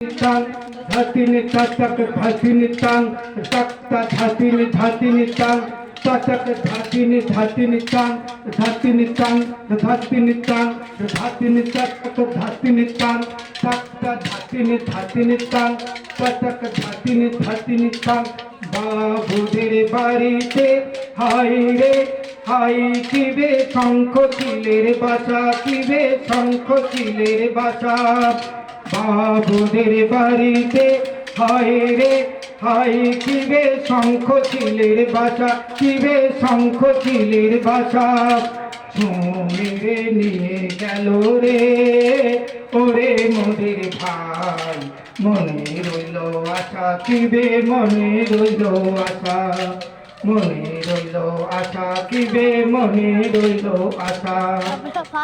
तांग धातीने तक धातीने तांग तक्ता धातीने धातीने तांग तक धातीने धातीने तांग धातीने तांग धातीने तांग धातीने तक धातीने तांग तक्ता धातीने धातीने तांग तक धातीने धातीने तांग বাবুদের বাড়িতে হাই রে হাই কিবে শঙ্খ চিলের বাসা কিবে শঙ্খ চিলের বাসা বাবুদের বাড়িতে, হায় রে, হায়, কিবে শঙ্খ চিলের বাসা, কিবে শঙ্খ চিলের বাসা। মেরে নিয়ে গেল রে, ওরে মোদের ভাই, মনে রইল আশা, কিবে মনে রইল আশা। মনে রইল আশা, কিবে মনে রইল আশা?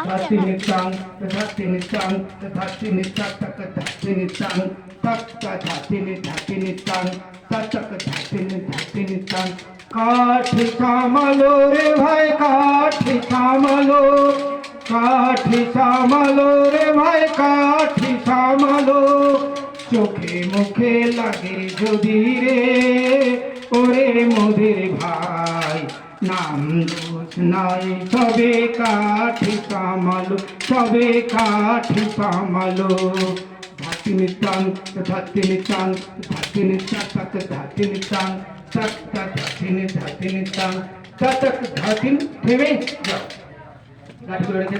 ধাতিনি চাং ধাতিনি চাং ধাতিনি চাক তাক ধাতিনি চাং তাক তা ধাতিনি ধাতিনি চাং তাক ধাতিনি ধাতিনি চাং কাঠি সামালো রে ভাই, কাঠি সামালো কাঠি সামালো রে ভাই, কাঠি সামালো। চোখে মুখে লাগে যদি রে ওরে মোদের ভাই। নাম নাই সবে কাঠি সামালো সবে কাঠি সামালো। ধাতিনি চান ধাতিনি চান, ধাতিনি চাক ধাতিনি চান চাক ধাতিনি ধাতিনি চান চাক ধাতিনি থেমে যাও।